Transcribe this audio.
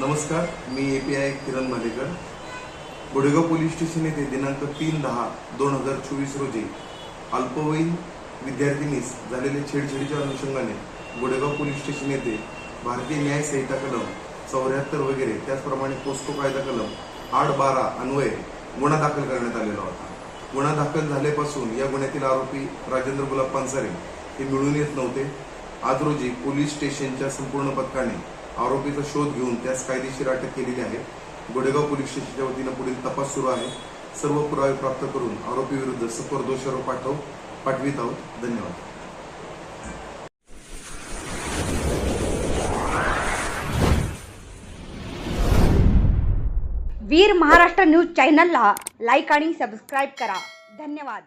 नमस्कार मी A P I Kiran Malekar. Godegaon police station येथे दिनांक तीन दहा दोन हजार चोवीस रोजी अल्पवयीन विद्यार्थिनीस झालेल्या छेडछाडीच्या अनुषंगाने गोडेगाव पोलीस स्टेशन येथे भारतीय न्याय संहिता कलम चौऱ्याहत्तर वगैरे त्याचप्रमाणे पोस्को कायदा कलम आठ बारा अन्वये गुन्हा दाखल करण्यात आलेला होता. गुन्हा दाखल झाल्यापासून या गुन्ह्यातील आरोपी राजेंद्र गुलाब पानसारे हे मिळून येत नव्हते. आज रोजी पोलीस स्टेशनच्या संपूर्ण पथकाने आरोपीचा शोध घेऊन त्यास कायदेशीर अटक केलेली आहे. गोडेगाव पोलीस स्टेशनच्या वतीनं पुढील तपास सुरू आहे. सर्व पुरावे प्राप्त करून आरोपी विरुद्ध सफर दोषारोप पाठव पाठवित आहोत. धन्यवाद. वीर महाराष्ट्र न्यूज चॅनलला लाईक आणि सबस्क्राईब करा. धन्यवाद.